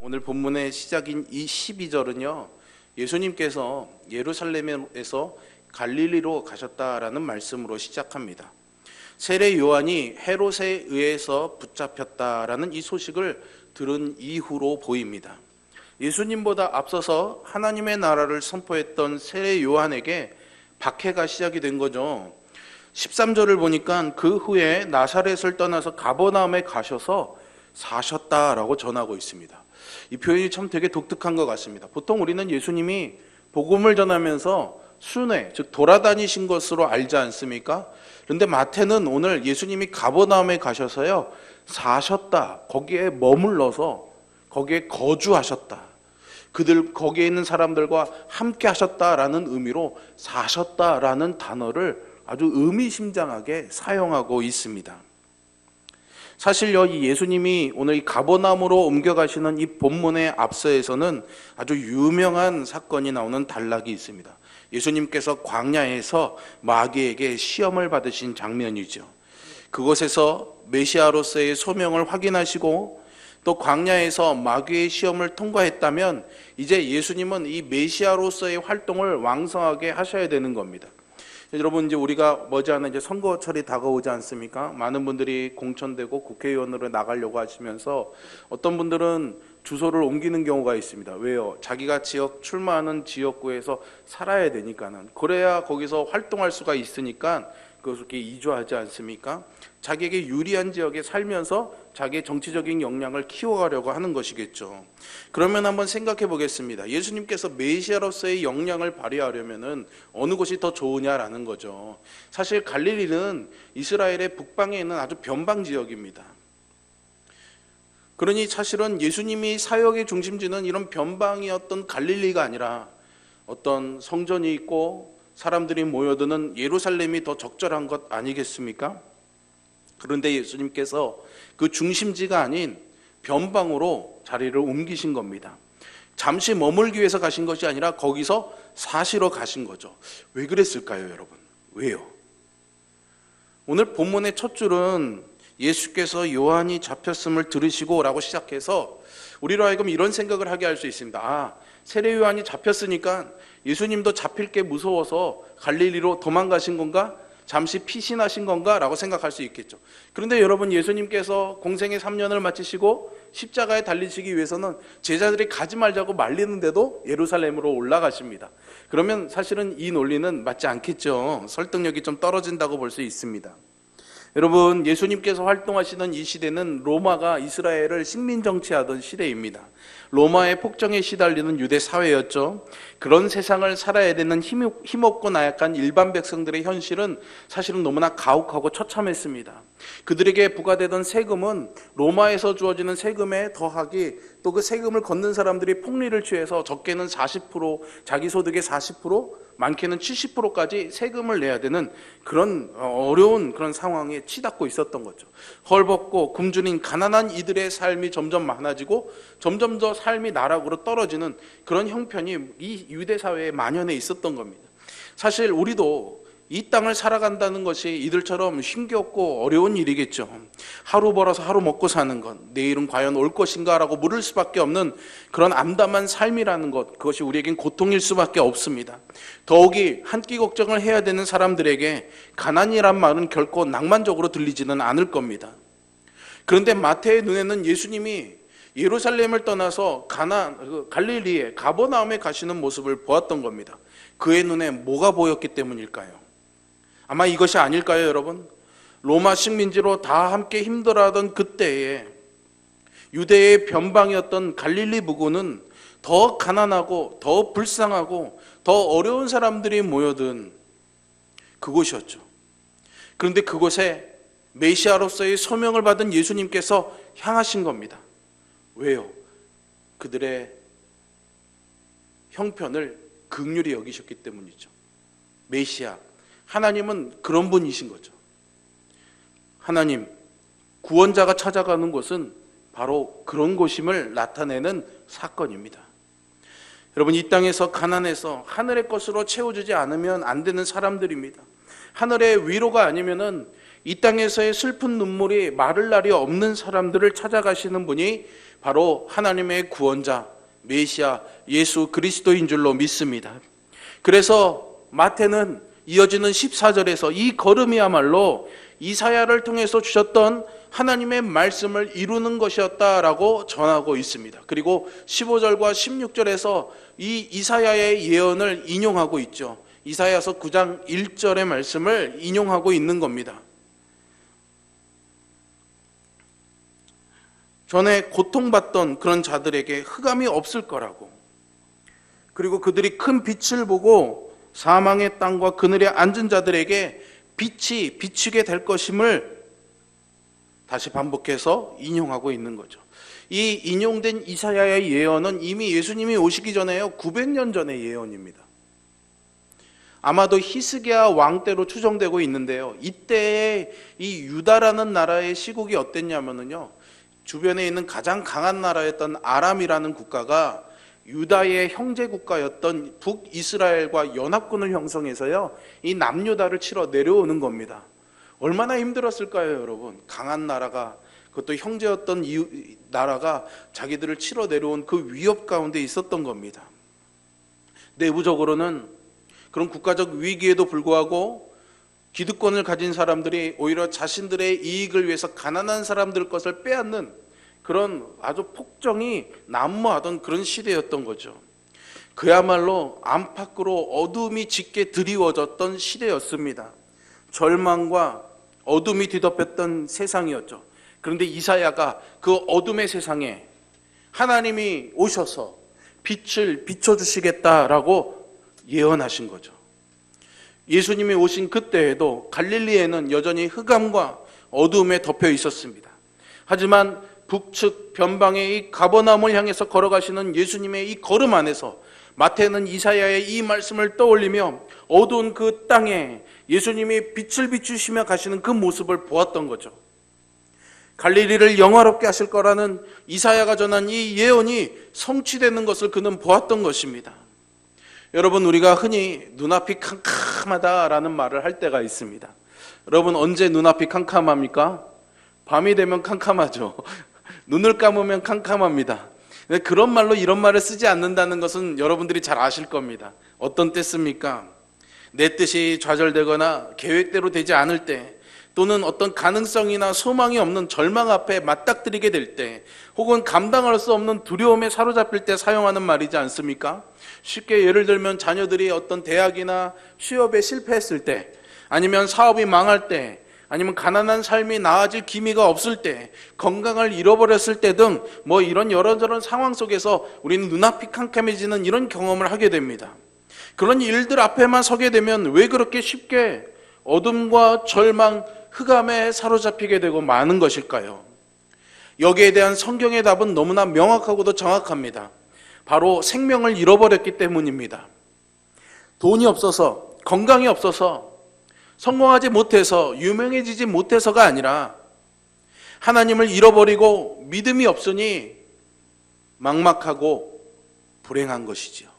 오늘 본문의 시작인 이 12절은요. 예수님께서 예루살렘에서 갈릴리로 가셨다라는 말씀으로 시작합니다. 세례 요한이 헤롯에 의해서 붙잡혔다라는 이 소식을 들은 이후로 보입니다. 예수님보다 앞서서 하나님의 나라를 선포했던 세례 요한에게 박해가 시작이 된 거죠. 13절을 보니까 그 후에 나사렛을 떠나서 가버나움에 가셔서 사셨다라고 전하고 있습니다. 이 표현이 참 되게 독특한 것 같습니다. 보통 우리는 예수님이 복음을 전하면서 순회, 즉 돌아다니신 것으로 알지 않습니까? 그런데 마태는 오늘 예수님이 가버나움에 가셔서요 사셨다, 거기에 머물러서 거기에 거주하셨다. 그들 거기에 있는 사람들과 함께 하셨다라는 의미로 사셨다라는 단어를 아주 의미심장하게 사용하고 있습니다. 사실요, 이 예수님이 오늘 이 가버나움으로 옮겨가시는 이 본문의 앞서에서는 아주 유명한 사건이 나오는 단락이 있습니다. 예수님께서 광야에서 마귀에게 시험을 받으신 장면이죠. 그곳에서 메시아로서의 소명을 확인하시고 또 광야에서 마귀의 시험을 통과했다면 이제 예수님은 이 메시아로서의 활동을 왕성하게 하셔야 되는 겁니다. 여러분 이제 우리가 머지않아 이제 선거철이 다가오지 않습니까? 많은 분들이 공천되고 국회의원으로 나가려고 하시면서 어떤 분들은 주소를 옮기는 경우가 있습니다. 왜요? 자기가 지역 출마하는 지역구에서 살아야 되니까는 그래야 거기서 활동할 수가 있으니까 그렇게 이주하지 않습니까? 자기에게 유리한 지역에 살면서 자기의 정치적인 역량을 키워가려고 하는 것이겠죠. 그러면 한번 생각해 보겠습니다. 예수님께서 메시아로서의 역량을 발휘하려면은 어느 곳이 더 좋으냐라는 거죠. 사실 갈릴리는 이스라엘의 북방에 있는 아주 변방 지역입니다. 그러니 사실은 예수님이 사역의 중심지는 이런 변방이었던 갈릴리가 아니라 어떤 성전이 있고 사람들이 모여드는 예루살렘이 더 적절한 것 아니겠습니까? 그런데 예수님께서 그 중심지가 아닌 변방으로 자리를 옮기신 겁니다. 잠시 머물기 위해서 가신 것이 아니라 거기서 사시러 가신 거죠. 왜 그랬을까요, 여러분? 왜요? 오늘 본문의 첫 줄은 예수께서 요한이 잡혔음을 들으시고 라고 시작해서 우리로 하여금 이런 생각을 하게 할 수 있습니다. 아, 세례 요한이 잡혔으니까 예수님도 잡힐 게 무서워서 갈릴리로 도망가신 건가? 잠시 피신하신 건가? 라고 생각할 수 있겠죠. 그런데 여러분 예수님께서 공생의 3년을 마치시고 십자가에 달리시기 위해서는 제자들이 가지 말자고 말리는데도 예루살렘으로 올라가십니다. 그러면 사실은 이 논리는 맞지 않겠죠. 설득력이 좀 떨어진다고 볼 수 있습니다. 여러분, 예수님께서 활동하시는 이 시대는 로마가 이스라엘을 식민 정치하던 시대입니다. 로마의 폭정에 시달리는 유대 사회였죠. 그런 세상을 살아야 되는 힘, 힘없고 나약한 일반 백성들의 현실은 사실은 너무나 가혹하고 처참했습니다. 그들에게 부과되던 세금은 로마에서 주어지는 세금에 더하기 또 그 세금을 걷는 사람들이 폭리를 취해서 적게는 40% 자기 소득의 40% 많게는 70%까지 세금을 내야 되는 그런 어려운 그런 상황에 치닫고 있었던 거죠. 헐벗고 굶주린 가난한 이들의 삶이 점점 많아지고 점점 더 삶이 나락으로 떨어지는 그런 형편이 이 유대 사회에 만연해 있었던 겁니다. 사실 우리도 이 땅을 살아간다는 것이 이들처럼 힘겹고 어려운 일이겠죠. 하루 벌어서 하루 먹고 사는 것, 내일은 과연 올 것인가라고 물을 수밖에 없는 그런 암담한 삶이라는 것, 그것이 우리에겐 고통일 수밖에 없습니다. 더욱이 한 끼 걱정을 해야 되는 사람들에게 가난이란 말은 결코 낭만적으로 들리지는 않을 겁니다. 그런데 마태의 눈에는 예수님이 예루살렘을 떠나서 가나 그 갈릴리에 가버나움에 가시는 모습을 보았던 겁니다. 그의 눈에 뭐가 보였기 때문일까요? 아마 이것이 아닐까요, 여러분? 로마 식민지로 다 함께 힘들어하던 그때에 유대의 변방이었던 갈릴리 부근은 더 가난하고 더 불쌍하고 더 어려운 사람들이 모여든 그곳이었죠. 그런데 그곳에 메시아로서의 소명을 받은 예수님께서 향하신 겁니다. 왜요? 그들의 형편을 극률히 여기셨기 때문이죠. 메시아 하나님은 그런 분이신 거죠. 하나님 구원자가 찾아가는 곳은 바로 그런 곳임을 나타내는 사건입니다. 여러분 이 땅에서 가난해서 하늘의 것으로 채워주지 않으면 안 되는 사람들입니다. 하늘의 위로가 아니면은 이 땅에서의 슬픈 눈물이 마를 날이 없는 사람들을 찾아가시는 분이 바로 하나님의 구원자 메시아 예수 그리스도인 줄로 믿습니다. 그래서 마태는 이어지는 14절에서 이 걸음이야말로 이사야를 통해서 주셨던 하나님의 말씀을 이루는 것이었다라고 전하고 있습니다. 그리고 15절과 16절에서 이 이사야의 예언을 인용하고 있죠. 이사야서 9장 1절의 말씀을 인용하고 있는 겁니다. 전에 고통받던 그런 자들에게 흑암이 없을 거라고. 그리고 그들이 큰 빛을 보고 사망의 땅과 그늘에 앉은 자들에게 빛이 비치게 될 것임을 다시 반복해서 인용하고 있는 거죠. 이 인용된 이사야의 예언은 이미 예수님이 오시기 전에요. 900년 전의 예언입니다. 아마도 히스기야 왕 때로 추정되고 있는데요. 이때의 이 유다라는 나라의 시국이 어땠냐면요. 주변에 있는 가장 강한 나라였던 아람이라는 국가가 유다의 형제 국가였던 북이스라엘과 연합군을 형성해서요. 이 남유다를 치러 내려오는 겁니다. 얼마나 힘들었을까요, 여러분? 강한 나라가 그것도 형제였던 이유- 나라가 자기들을 치러 내려온 그 위협 가운데 있었던 겁니다. 내부적으로는 그런 국가적 위기에도 불구하고 기득권을 가진 사람들이 오히려 자신들의 이익을 위해서 가난한 사람들 것을 빼앗는 그런 아주 폭정이 난무하던 그런 시대였던 거죠. 그야말로 안팎으로 어둠이 짙게 드리워졌던 시대였습니다. 절망과 어둠이 뒤덮였던 세상이었죠. 그런데 이사야가 그 어둠의 세상에 하나님이 오셔서 빛을 비춰주시겠다라고 예언하신 거죠. 예수님이 오신 그때에도 갈릴리에는 여전히 흑암과 어두움에 덮여 있었습니다. 하지만 북측 변방의 이 가버나움을 향해서 걸어가시는 예수님의 이 걸음 안에서 마태는 이사야의 이 말씀을 떠올리며 어두운 그 땅에 예수님이 빛을 비추시며 가시는 그 모습을 보았던 거죠. 갈릴리를 영화롭게 하실 거라는 이사야가 전한 이 예언이 성취되는 것을 그는 보았던 것입니다. 여러분 우리가 흔히 눈앞이 캄캄하다라는 말을 할 때가 있습니다. 여러분 언제 눈앞이 캄캄합니까? 밤이 되면 캄캄하죠. 눈을 감으면 캄캄합니다. 그런 말로 이런 말을 쓰지 않는다는 것은 여러분들이 잘 아실 겁니다. 어떤 때 씁니까? 내 뜻이 좌절되거나 계획대로 되지 않을 때 또는 어떤 가능성이나 소망이 없는 절망 앞에 맞닥뜨리게 될 때 혹은 감당할 수 없는 두려움에 사로잡힐 때 사용하는 말이지 않습니까? 쉽게 예를 들면 자녀들이 어떤 대학이나 취업에 실패했을 때 아니면 사업이 망할 때 아니면 가난한 삶이 나아질 기미가 없을 때 건강을 잃어버렸을 때 등 뭐 이런 여러저런 상황 속에서 우리는 눈앞이 캄캄해지는 이런 경험을 하게 됩니다. 그런 일들 앞에만 서게 되면 왜 그렇게 쉽게 어둠과 절망, 흑암에 사로잡히게 되고 마는 것일까요? 여기에 대한 성경의 답은 너무나 명확하고도 정확합니다. 바로 생명을 잃어버렸기 때문입니다. 돈이 없어서, 건강이 없어서, 성공하지 못해서, 유명해지지 못해서가 아니라 하나님을 잃어버리고 믿음이 없으니 막막하고 불행한 것이지요.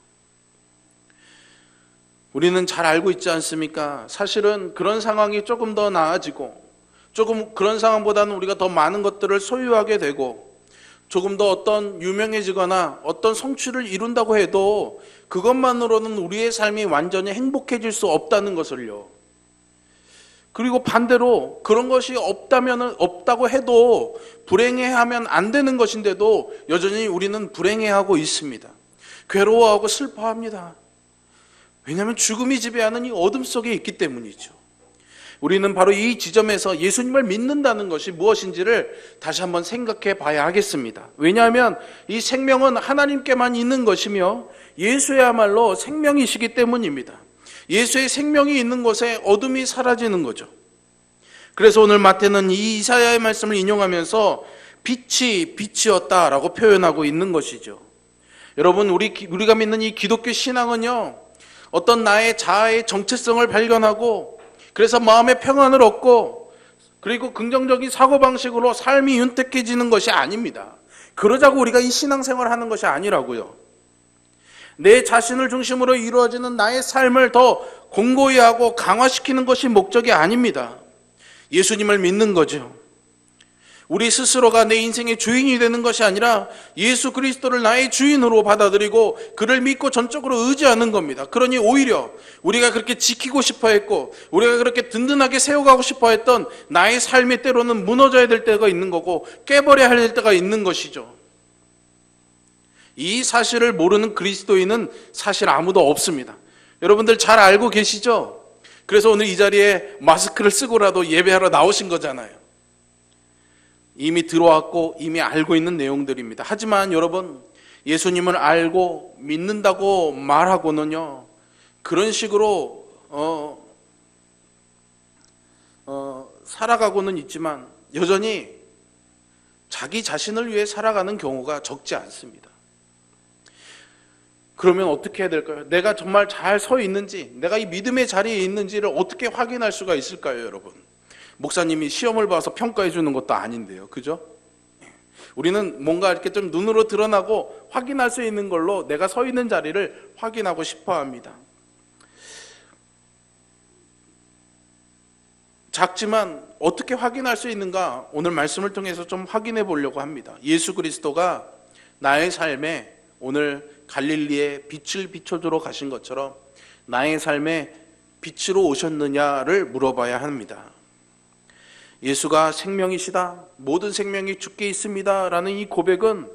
우리는 잘 알고 있지 않습니까? 사실은 그런 상황이 조금 더 나아지고 조금 그런 상황보다는 우리가 더 많은 것들을 소유하게 되고 조금 더 어떤 유명해지거나 어떤 성취를 이룬다고 해도 그것만으로는 우리의 삶이 완전히 행복해질 수 없다는 것을요. 그리고 반대로 그런 것이 없다면 없다고 해도 불행해하면 안 되는 것인데도 여전히 우리는 불행해하고 있습니다. 괴로워하고 슬퍼합니다. 왜냐하면 죽음이 지배하는 이 어둠 속에 있기 때문이죠. 우리는 바로 이 지점에서 예수님을 믿는다는 것이 무엇인지를 다시 한번 생각해 봐야 하겠습니다. 왜냐하면 이 생명은 하나님께만 있는 것이며 예수야말로 생명이시기 때문입니다. 예수의 생명이 있는 곳에 어둠이 사라지는 거죠. 그래서 오늘 마태는 이 이사야의 말씀을 인용하면서 빛이 빛이었다라고 표현하고 있는 것이죠. 여러분 우리 우리가 믿는 이 기독교 신앙은요. 어떤 나의 자아의 정체성을 발견하고 그래서 마음의 평안을 얻고 그리고 긍정적인 사고 방식으로 삶이 윤택해지는 것이 아닙니다. 그러자고 우리가 이 신앙생활을 하는 것이 아니라고요. 내 자신을 중심으로 이루어지는 나의 삶을 더 공고히 하고 강화시키는 것이 목적이 아닙니다. 예수님을 믿는 거죠. 우리 스스로가 내 인생의 주인이 되는 것이 아니라 예수 그리스도를 나의 주인으로 받아들이고 그를 믿고 전적으로 의지하는 겁니다. 그러니 오히려 우리가 그렇게 지키고 싶어 했고 우리가 그렇게 든든하게 세워가고 싶어 했던 나의 삶이 때로는 무너져야 될 때가 있는 거고 깨버려야 할 때가 있는 것이죠. 이 사실을 모르는 그리스도인은 사실 아무도 없습니다. 여러분들 잘 알고 계시죠? 그래서 오늘 이 자리에 마스크를 쓰고라도 예배하러 나오신 거잖아요. 이미 들어왔고 이미 알고 있는 내용들입니다. 하지만 여러분, 예수님을 알고 믿는다고 말하고는요, 그런 식으로, 어, 어, 살아가고는 있지만 여전히 자기 자신을 위해 살아가는 경우가 적지 않습니다. 그러면 어떻게 해야 될까요? 내가 정말 잘 서 있는지, 내가 이 믿음의 자리에 있는지를 어떻게 확인할 수가 있을까요, 여러분? 목사님이 시험을 봐서 평가해 주는 것도 아닌데요. 그죠? 우리는 뭔가 이렇게 좀 눈으로 드러나고 확인할 수 있는 걸로 내가 서 있는 자리를 확인하고 싶어 합니다. 작지만 어떻게 확인할 수 있는가 오늘 말씀을 통해서 좀 확인해 보려고 합니다. 예수 그리스도가 나의 삶에 오늘 갈릴리에 빛을 비춰주러 가신 것처럼 나의 삶에 빛으로 오셨느냐를 물어봐야 합니다. 예수가 생명이시다. 모든 생명이 주께 있습니다. 라는 이 고백은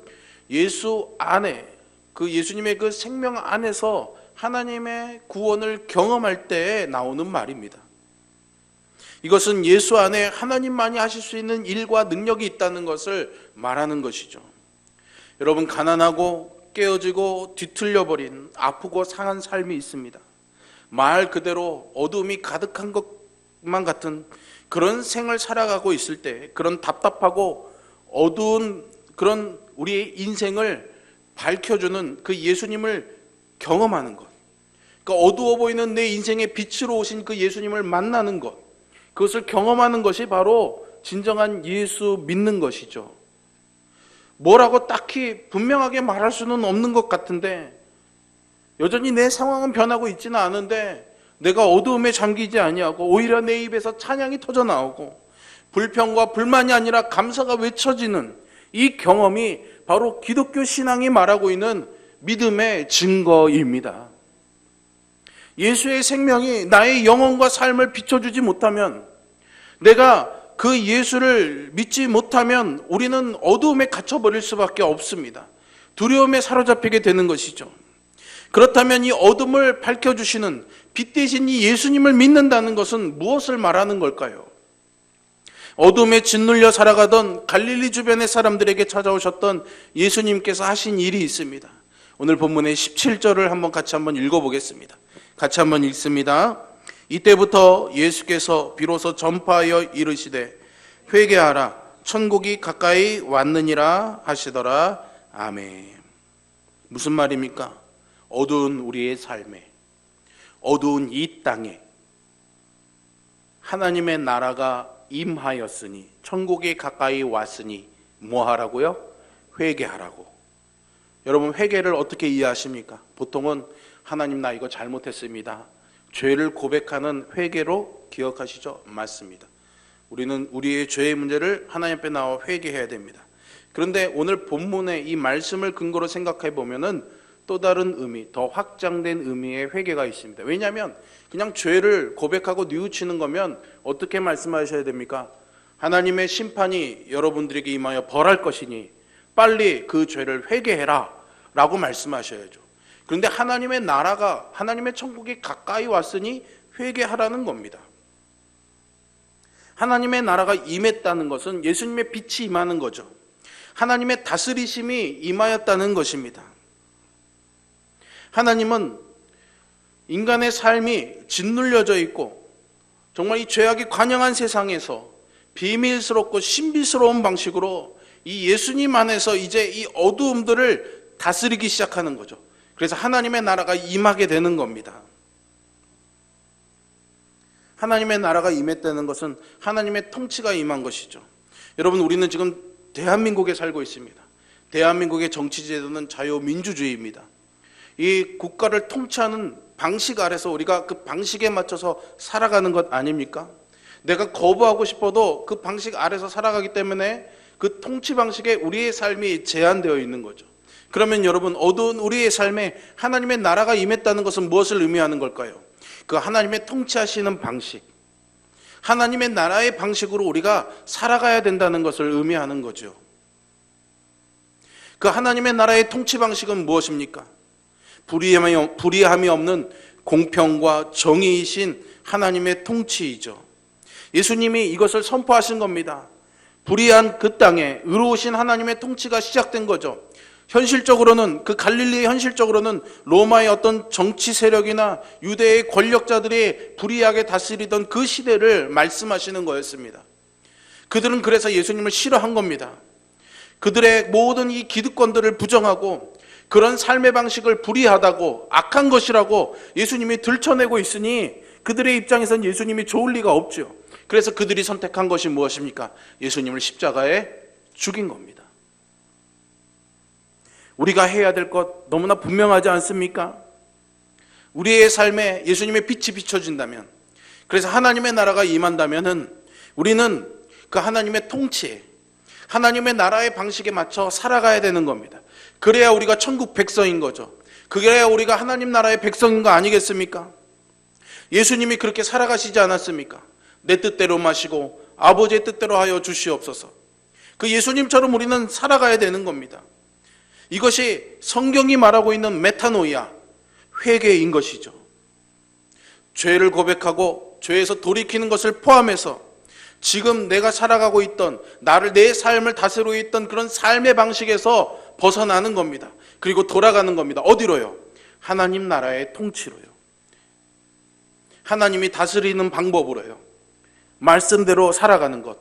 예수 안에 그 예수님의 그 생명 안에서 하나님의 구원을 경험할 때에 나오는 말입니다. 이것은 예수 안에 하나님만이 하실 수 있는 일과 능력이 있다는 것을 말하는 것이죠. 여러분 가난하고 깨어지고 뒤틀려 버린 아프고 상한 삶이 있습니다. 말 그대로 어둠이 가득한 것만 같은 그런 생을 살아가고 있을 때 그런 답답하고 어두운 그런 우리의 인생을 밝혀주는 그 예수님을 경험하는 것. 그러니까 어두워 보이는 내 인생의 빛으로 오신 그 예수님을 만나는 것. 그것을 경험하는 것이 바로 진정한 예수 믿는 것이죠. 뭐라고 딱히 분명하게 말할 수는 없는 것 같은데 여전히 내 상황은 변하고 있지는 않은데 내가 어두움에 잠기지 아니하고 오히려 내 입에서 찬양이 터져 나오고 불평과 불만이 아니라 감사가 외쳐지는 이 경험이 바로 기독교 신앙이 말하고 있는 믿음의 증거입니다. 예수의 생명이 나의 영혼과 삶을 비춰주지 못하면 내가 그 예수를 믿지 못하면 우리는 어두움에 갇혀버릴 수밖에 없습니다. 두려움에 사로잡히게 되는 것이죠. 그렇다면 이 어둠을 밝혀주시는 빛 대신 이 예수님을 믿는다는 것은 무엇을 말하는 걸까요? 어둠에 짓눌려 살아가던 갈릴리 주변의 사람들에게 찾아오셨던 예수님께서 하신 일이 있습니다. 오늘 본문의 17절을 한번 같이 한번 읽어보겠습니다. 같이 한번 읽습니다. 이때부터 예수께서 비로소 전파하여 이르시되 회개하라 천국이 가까이 왔느니라 하시더라. 아멘. 무슨 말입니까? 어두운 우리의 삶에 어두운 이 땅에 하나님의 나라가 임하였으니 천국이 가까이 왔으니 뭐 하라고요? 회개하라고. 여러분 회개를 어떻게 이해하십니까? 보통은 하나님 나 이거 잘못했습니다. 죄를 고백하는 회개로 기억하시죠? 맞습니다. 우리는 우리의 죄의 문제를 하나님 앞에 나와 회개해야 됩니다. 그런데 오늘 본문의 이 말씀을 근거로 생각해 보면은 또 다른 의미, 더 확장된 의미의 회개가 있습니다. 왜냐하면 그냥 죄를 고백하고 뉘우치는 거면 어떻게 말씀하셔야 됩니까? 하나님의 심판이 여러분들에게 임하여 벌할 것이니 빨리 그 죄를 회개해라 라고 말씀하셔야죠. 그런데 하나님의 나라가, 하나님의 천국이 가까이 왔으니 회개하라는 겁니다. 하나님의 나라가 임했다는 것은 예수님의 빛이 임하는 거죠. 하나님의 다스리심이 임하였다는 것입니다. 하나님은 인간의 삶이 짓눌려져 있고 정말 이 죄악이 관영한 세상에서 비밀스럽고 신비스러운 방식으로 이 예수님 안에서 이제 이 어두움들을 다스리기 시작하는 거죠. 그래서 하나님의 나라가 임하게 되는 겁니다. 하나님의 나라가 임했다는 것은 하나님의 통치가 임한 것이죠. 여러분, 우리는 지금 대한민국에 살고 있습니다. 대한민국의 정치 제도는 자유민주주의입니다. 이 국가를 통치하는 방식 아래서 우리가 그 방식에 맞춰서 살아가는 것 아닙니까? 내가 거부하고 싶어도 그 방식 아래서 살아가기 때문에 그 통치 방식에 우리의 삶이 제한되어 있는 거죠. 그러면 여러분 어두운 우리의 삶에 하나님의 나라가 임했다는 것은 무엇을 의미하는 걸까요? 그 하나님의 통치하시는 방식, 하나님의 나라의 방식으로 우리가 살아가야 된다는 것을 의미하는 거죠. 그 하나님의 나라의 통치 방식은 무엇입니까? 불의함이, 불의함이 없는 공평과 정의이신 하나님의 통치이죠. 예수님이 이것을 선포하신 겁니다. 불의한 그 땅에 의로우신 하나님의 통치가 시작된 거죠. 현실적으로는 그 갈릴리의 현실적으로는 로마의 어떤 정치 세력이나 유대의 권력자들이 불의하게 다스리던 그 시대를 말씀하시는 거였습니다. 그들은 그래서 예수님을 싫어한 겁니다. 그들의 모든 이 기득권들을 부정하고 그런 삶의 방식을 불의하다고 악한 것이라고 예수님이 들춰내고 있으니 그들의 입장에선 예수님이 좋을 리가 없죠. 그래서 그들이 선택한 것이 무엇입니까? 예수님을 십자가에 죽인 겁니다. 우리가 해야 될 것 너무나 분명하지 않습니까? 우리의 삶에 예수님의 빛이 비춰진다면, 그래서 하나님의 나라가 임한다면은 우리는 그 하나님의 통치에, 하나님의 나라의 방식에 맞춰 살아가야 되는 겁니다. 그래야 우리가 천국 백성인 거죠. 그래야 우리가 하나님 나라의 백성인 거 아니겠습니까? 예수님이 그렇게 살아가시지 않았습니까? 내 뜻대로 마시고 아버지의 뜻대로 하여 주시옵소서. 그 예수님처럼 우리는 살아가야 되는 겁니다. 이것이 성경이 말하고 있는 메타노이아, 회개인 것이죠. 죄를 고백하고 죄에서 돌이키는 것을 포함해서 지금 내가 살아가고 있던 나를 내 삶을 다스리고 있던 그런 삶의 방식에서 벗어나는 겁니다. 그리고 돌아가는 겁니다. 어디로요? 하나님 나라의 통치로요. 하나님이 다스리는 방법으로요. 말씀대로 살아가는 것.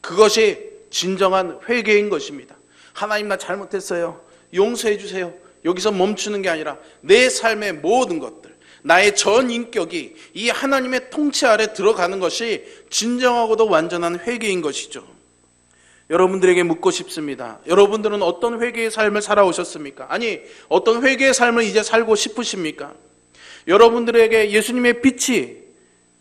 그것이 진정한 회개인 것입니다. 하나님 나 잘못했어요. 용서해 주세요. 여기서 멈추는 게 아니라 내 삶의 모든 것들, 나의 전 인격이 이 하나님의 통치 아래 들어가는 것이 진정하고도 완전한 회개인 것이죠. 여러분들에게 묻고 싶습니다. 여러분들은 어떤 회개의 삶을 살아오셨습니까? 아니, 어떤 회개의 삶을 이제 살고 싶으십니까? 여러분들에게 예수님의 빛이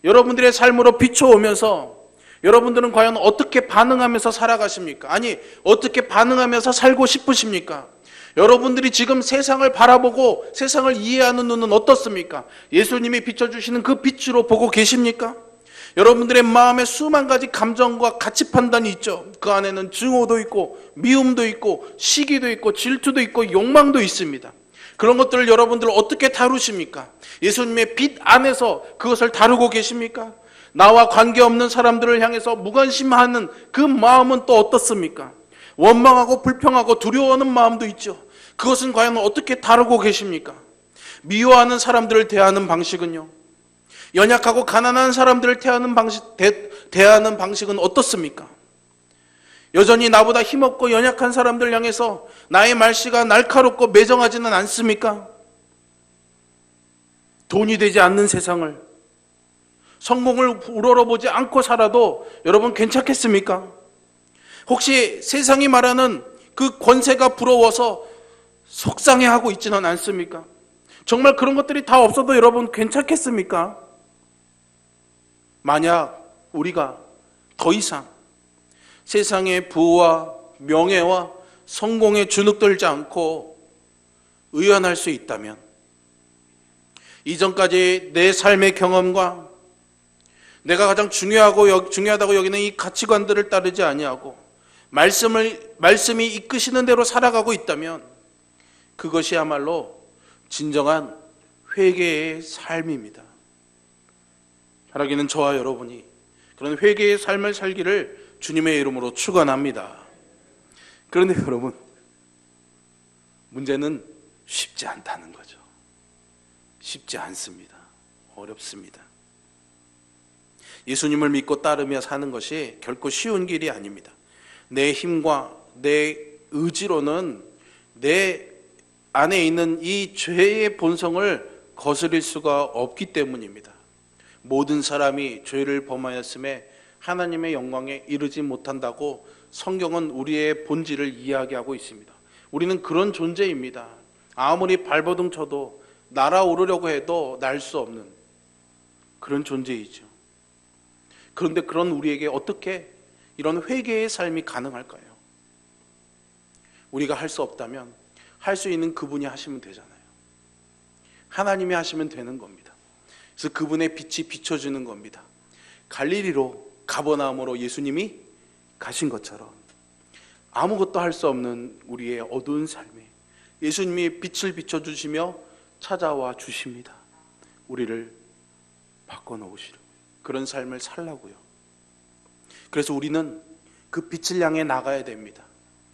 여러분들의 삶으로 비춰오면서 여러분들은 과연 어떻게 반응하면서 살아가십니까? 아니, 어떻게 반응하면서 살고 싶으십니까? 여러분들이 지금 세상을 바라보고 세상을 이해하는 눈은 어떻습니까? 예수님이 비춰주시는 그 빛으로 보고 계십니까? 여러분들의 마음에 수만 가지 감정과 가치 판단이 있죠. 그 안에는 증오도 있고, 미움도 있고, 시기도 있고, 질투도 있고, 욕망도 있습니다. 그런 것들을 여러분들 어떻게 다루십니까? 예수님의 빛 안에서 그것을 다루고 계십니까? 나와 관계없는 사람들을 향해서 무관심하는 그 마음은 또 어떻습니까? 원망하고 불평하고 두려워하는 마음도 있죠. 그것은 과연 어떻게 다루고 계십니까? 미워하는 사람들을 대하는 방식은요? 연약하고 가난한 사람들을 대하는 방식, 대, 대하는 방식은 어떻습니까? 여전히 나보다 힘없고 연약한 사람들 향해서 나의 말씨가 날카롭고 매정하지는 않습니까? 돈이 되지 않는 세상을 성공을 우러러보지 않고 살아도 여러분 괜찮겠습니까? 혹시 세상이 말하는 그 권세가 부러워서 속상해하고 있지는 않습니까? 정말 그런 것들이 다 없어도 여러분 괜찮겠습니까? 만약 우리가 더 이상 세상의 부와 명예와 성공에 주눅들지 않고 의연할 수 있다면 이전까지 내 삶의 경험과 내가 가장 중요하고 중요하다고 여기는 이 가치관들을 따르지 아니하고 말씀을 말씀이 이끄시는 대로 살아가고 있다면 그것이야말로 진정한 회개의 삶입니다. 바라기는 저와 여러분이 그런 회개의 삶을 살기를 주님의 이름으로 축원합니다. 그런데 여러분 문제는 쉽지 않다는 거죠. 쉽지 않습니다. 어렵습니다. 예수님을 믿고 따르며 사는 것이 결코 쉬운 길이 아닙니다. 내 힘과 내 의지로는 내 안에 있는 이 죄의 본성을 거스릴 수가 없기 때문입니다. 모든 사람이 죄를 범하였음에 하나님의 영광에 이르지 못한다고 성경은 우리의 본질을 이야기하고 있습니다. 우리는 그런 존재입니다. 아무리 발버둥 쳐도 날아오르려고 해도 날 수 없는 그런 존재이죠. 그런데 그런 우리에게 어떻게 이런 회개의 삶이 가능할까요? 우리가 할 수 없다면 할 수 있는 그분이 하시면 되잖아요. 하나님이 하시면 되는 겁니다. 그래서 그분의 빛이 비춰주는 겁니다. 갈릴리로 가버나움으로 예수님이 가신 것처럼 아무것도 할 수 없는 우리의 어두운 삶에 예수님이 빛을 비춰주시며 찾아와 주십니다. 우리를 바꿔놓으시려 그런 삶을 살라고요. 그래서 우리는 그 빛을 향해 나가야 됩니다.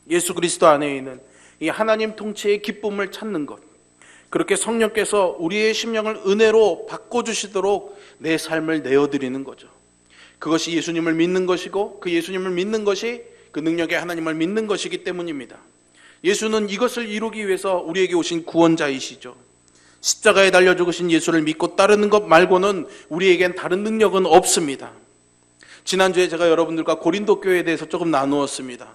예수 그리스도 안에 있는 이 하나님 통치의 기쁨을 찾는 것. 그렇게 성령께서 우리의 심령을 은혜로 바꿔주시도록 내 삶을 내어드리는 거죠. 그것이 예수님을 믿는 것이고 그 예수님을 믿는 것이 그 능력의 하나님을 믿는 것이기 때문입니다. 예수는 이것을 이루기 위해서 우리에게 오신 구원자이시죠. 십자가에 달려 죽으신 예수를 믿고 따르는 것 말고는 우리에겐 다른 능력은 없습니다. 지난주에 제가 여러분들과 고린도 교회에 대해서 조금 나누었습니다.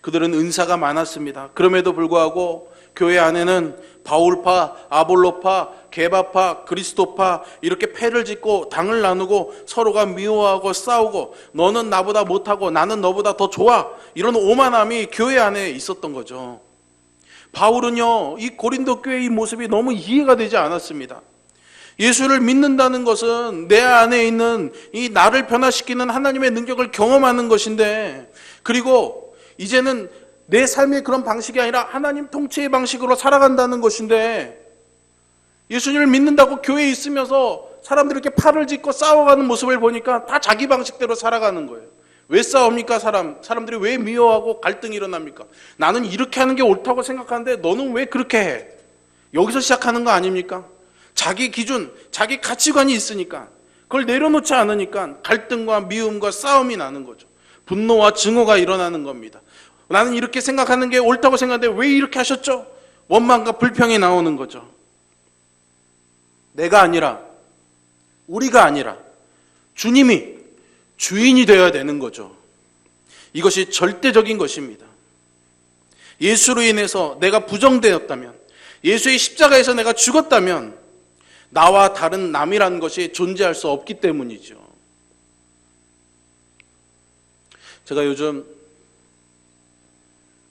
그들은 은사가 많았습니다. 그럼에도 불구하고 교회 안에는 바울파, 아볼로파, 게바파, 그리스도파 이렇게 패를 짓고 당을 나누고 서로가 미워하고 싸우고 너는 나보다 못하고 나는 너보다 더 좋아 이런 오만함이 교회 안에 있었던 거죠. 바울은요 이 고린도 교회의 이 모습이 너무 이해가 되지 않았습니다. 예수를 믿는다는 것은 내 안에 있는 이 나를 변화시키는 하나님의 능력을 경험하는 것인데 그리고 이제는 내 삶의 그런 방식이 아니라 하나님 통치의 방식으로 살아간다는 것인데 예수님을 믿는다고 교회에 있으면서 사람들이 이렇게 팔을 짚고 싸워가는 모습을 보니까 다 자기 방식대로 살아가는 거예요. 왜 싸웁니까, 사람? 사람들이 왜 미워하고 갈등이 일어납니까? 나는 이렇게 하는 게 옳다고 생각하는데 너는 왜 그렇게 해? 여기서 시작하는 거 아닙니까? 자기 기준, 자기 가치관이 있으니까 그걸 내려놓지 않으니까 갈등과 미움과 싸움이 나는 거죠. 분노와 증오가 일어나는 겁니다. 나는 이렇게 생각하는 게 옳다고 생각하는데 왜 이렇게 하셨죠? 원망과 불평이 나오는 거죠. 내가 아니라, 우리가 아니라, 주님이 주인이 되어야 되는 거죠. 이것이 절대적인 것입니다. 예수로 인해서 내가 부정되었다면, 예수의 십자가에서 내가 죽었다면, 나와 다른 남이라는 것이 존재할 수 없기 때문이죠. 제가 요즘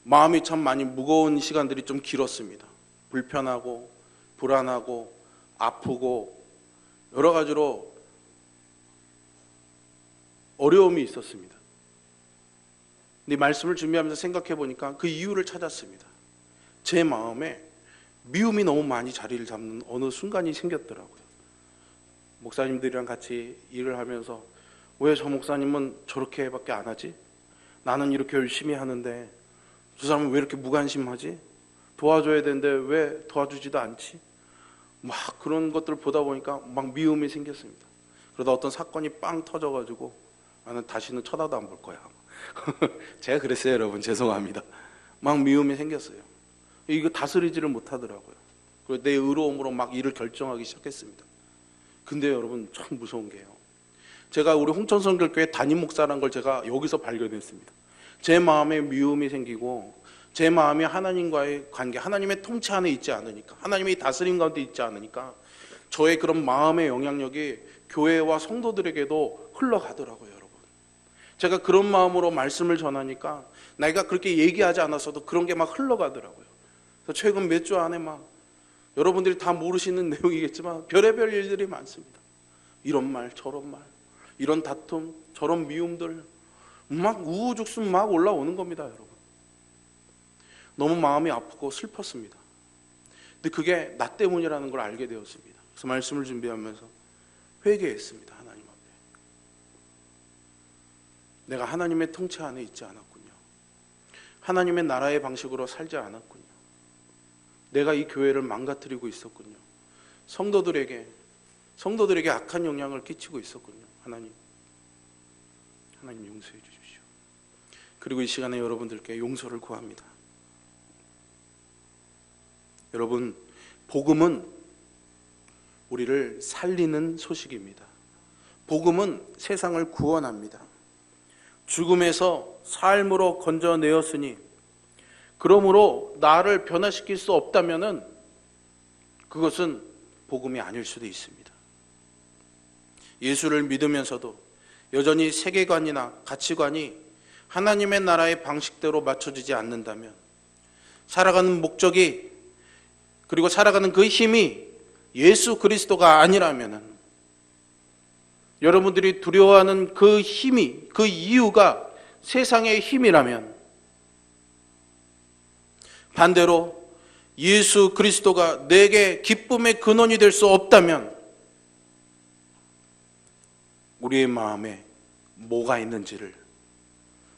마음이 참 많이 무거운 시간들이 좀 길었습니다. 불편하고, 불안하고, 아프고, 여러 가지로 어려움이 있었습니다. 근데 말씀을 준비하면서 생각해 보니까 그 이유를 찾았습니다. 제 마음에 미움이 너무 많이 자리를 잡는 어느 순간이 생겼더라고요. 목사님들이랑 같이 일을 하면서 왜 저 목사님은 저렇게밖에 안 하지? 나는 이렇게 열심히 하는데 저 사람은 왜 이렇게 무관심하지? 도와줘야 되는데 왜 도와주지도 않지? 막 그런 것들을 보다 보니까 막 미움이 생겼습니다. 그러다 어떤 사건이 빵 터져가지고 나는 다시는 쳐다도 안 볼 거야. 제가 그랬어요, 여러분. 죄송합니다. 막 미움이 생겼어요. 이거 다스리지를 못하더라고요. 그래서 내 의로움으로 막 일을 결정하기 시작했습니다. 근데 여러분 참 무서운 게요. 제가 우리 홍천성결교회 담임 목사라는 걸 제가 여기서 발견했습니다. 제 마음에 미움이 생기고 제 마음이 하나님과의 관계, 하나님의 통치 안에 있지 않으니까, 하나님의 다스림 가운데 있지 않으니까 저의 그런 마음의 영향력이 교회와 성도들에게도 흘러가더라고요, 여러분. 제가 그런 마음으로 말씀을 전하니까 내가 그렇게 얘기하지 않았어도 그런 게 막 흘러가더라고요. 그래서 최근 몇 주 안에 막 여러분들이 다 모르시는 내용이겠지만 별의별 일들이 많습니다. 이런 말, 저런 말, 이런 다툼, 저런 미움들 막 우후죽순 막 올라오는 겁니다, 여러분. 너무 마음이 아프고 슬펐습니다. 근데 그게 나 때문이라는 걸 알게 되었습니다. 그래서 말씀을 준비하면서 회개했습니다, 하나님 앞에. 내가 하나님의 통치 안에 있지 않았군요. 하나님의 나라의 방식으로 살지 않았군요. 내가 이 교회를 망가뜨리고 있었군요. 성도들에게 성도들에게 악한 영향을 끼치고 있었군요. 하나님. 하나님 용서해 주십시오. 그리고 이 시간에 여러분들께 용서를 구합니다. 여러분, 복음은 우리를 살리는 소식입니다. 복음은 세상을 구원합니다. 죽음에서 삶으로 건져내었으니 그러므로 나를 변화시킬 수 없다면은 그것은 복음이 아닐 수도 있습니다. 예수를 믿으면서도 여전히 세계관이나 가치관이 하나님의 나라의 방식대로 맞춰지지 않는다면 살아가는 목적이 그리고 살아가는 그 힘이 예수 그리스도가 아니라면은 여러분들이 두려워하는 그 힘이 그 이유가 세상의 힘이라면 반대로 예수 그리스도가 내게 기쁨의 근원이 될 수 없다면 우리의 마음에 뭐가 있는지를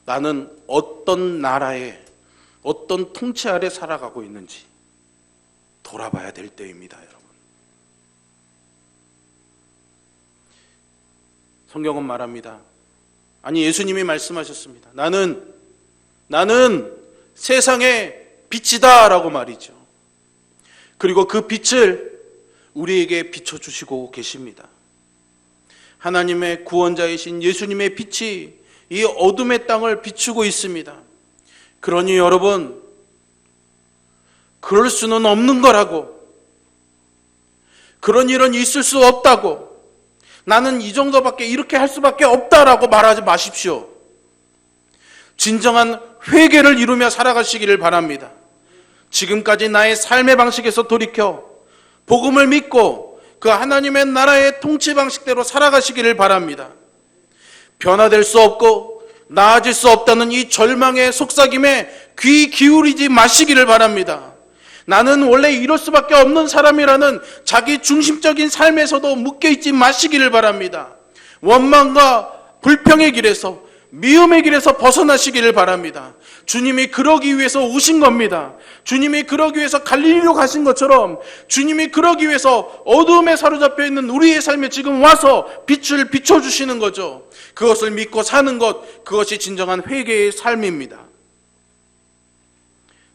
나는 어떤 나라에 어떤 통치 아래 살아가고 있는지 돌아봐야 될 때입니다, 여러분. 성경은 말합니다. 아니 예수님이 말씀하셨습니다. 나는 나는 세상의 빛이다라고 말이죠. 그리고 그 빛을 우리에게 비춰 주시고 계십니다. 하나님의 구원자이신 예수님의 빛이 이 어둠의 땅을 비추고 있습니다. 그러니 여러분 그럴 수는 없는 거라고 그런 일은 있을 수 없다고 나는 이 정도밖에 이렇게 할 수밖에 없다라고 말하지 마십시오. 진정한 회개를 이루며 살아가시기를 바랍니다. 지금까지 나의 삶의 방식에서 돌이켜 복음을 믿고 그 하나님의 나라의 통치 방식대로 살아가시기를 바랍니다. 변화될 수 없고 나아질 수 없다는 이 절망의 속삭임에 귀 기울이지 마시기를 바랍니다. 나는 원래 이럴 수밖에 없는 사람이라는 자기 중심적인 삶에서도 묶여 있지 마시기를 바랍니다. 원망과 불평의 길에서 미움의 길에서 벗어나시기를 바랍니다. 주님이 그러기 위해서 오신 겁니다. 주님이 그러기 위해서 갈릴리로 가신 것처럼 주님이 그러기 위해서 어두움에 사로잡혀 있는 우리의 삶에 지금 와서 빛을 비춰 주시는 거죠. 그것을 믿고 사는 것 그것이 진정한 회개의 삶입니다.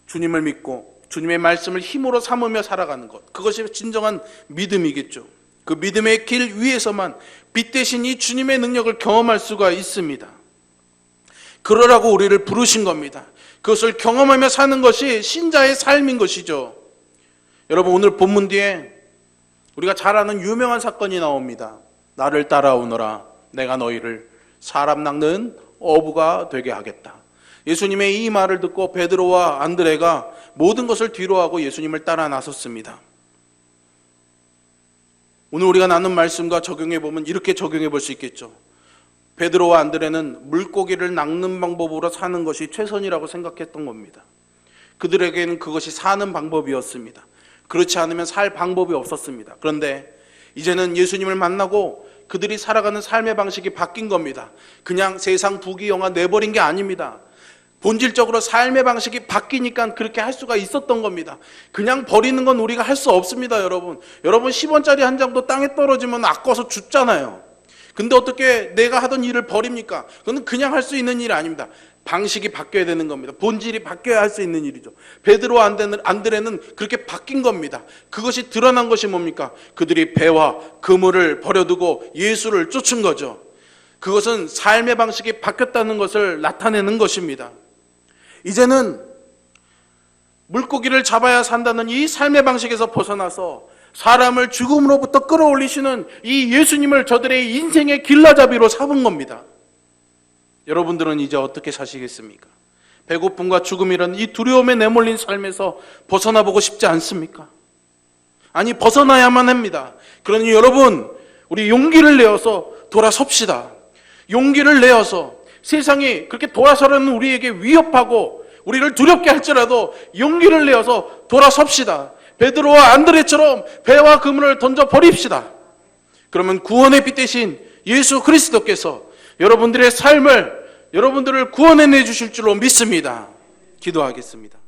주님을 믿고 주님의 말씀을 힘으로 삼으며 살아가는 것 그것이 진정한 믿음이겠죠. 그 믿음의 길 위에서만 빛 대신 이 주님의 능력을 경험할 수가 있습니다. 그러라고 우리를 부르신 겁니다. 그것을 경험하며 사는 것이 신자의 삶인 것이죠. 여러분 오늘 본문 뒤에 우리가 잘 아는 유명한 사건이 나옵니다. 나를 따라오너라. 내가 너희를 사람 낚는 어부가 되게 하겠다. 예수님의 이 말을 듣고 베드로와 안드레가 모든 것을 뒤로하고 예수님을 따라 나섰습니다. 오늘 우리가 나눈 말씀과 적용해 보면 이렇게 적용해 볼 수 있겠죠. 베드로와 안드레는 물고기를 낚는 방법으로 사는 것이 최선이라고 생각했던 겁니다. 그들에게는 그것이 사는 방법이었습니다. 그렇지 않으면 살 방법이 없었습니다. 그런데 이제는 예수님을 만나고 그들이 살아가는 삶의 방식이 바뀐 겁니다. 그냥 세상 부귀영화 내버린 게 아닙니다. 본질적으로 삶의 방식이 바뀌니까 그렇게 할 수가 있었던 겁니다. 그냥 버리는 건 우리가 할 수 없습니다, 여러분. 여러분 10원짜리 한 장도 땅에 떨어지면 아까워서 죽잖아요. 근데 어떻게 내가 하던 일을 버립니까? 그건 그냥 할 수 있는 일이 아닙니다. 방식이 바뀌어야 되는 겁니다. 본질이 바뀌어야 할 수 있는 일이죠. 베드로 안드레는 그렇게 바뀐 겁니다. 그것이 드러난 것이 뭡니까? 그들이 배와 그물을 버려두고 예수를 쫓은 거죠. 그것은 삶의 방식이 바뀌었다는 것을 나타내는 것입니다. 이제는 물고기를 잡아야 산다는 이 삶의 방식에서 벗어나서 사람을 죽음으로부터 끌어올리시는 이 예수님을 저들의 인생의 길라잡이로 삼은 겁니다. 여러분들은 이제 어떻게 사시겠습니까? 배고픔과 죽음이라는 이 두려움에 내몰린 삶에서 벗어나 보고 싶지 않습니까? 아니, 벗어나야만 합니다. 그러니 여러분, 우리 용기를 내어서 돌아섭시다. 용기를 내어서 세상이 그렇게 돌아서려는 우리에게 위협하고 우리를 두렵게 할지라도 용기를 내어서 돌아섭시다. 베드로와 안드레처럼 배와 그물을 던져 버립시다. 그러면 구원의 빛 대신 예수 그리스도께서 여러분들의 삶을 여러분들을 구원해 내 주실 줄로 믿습니다. 기도하겠습니다.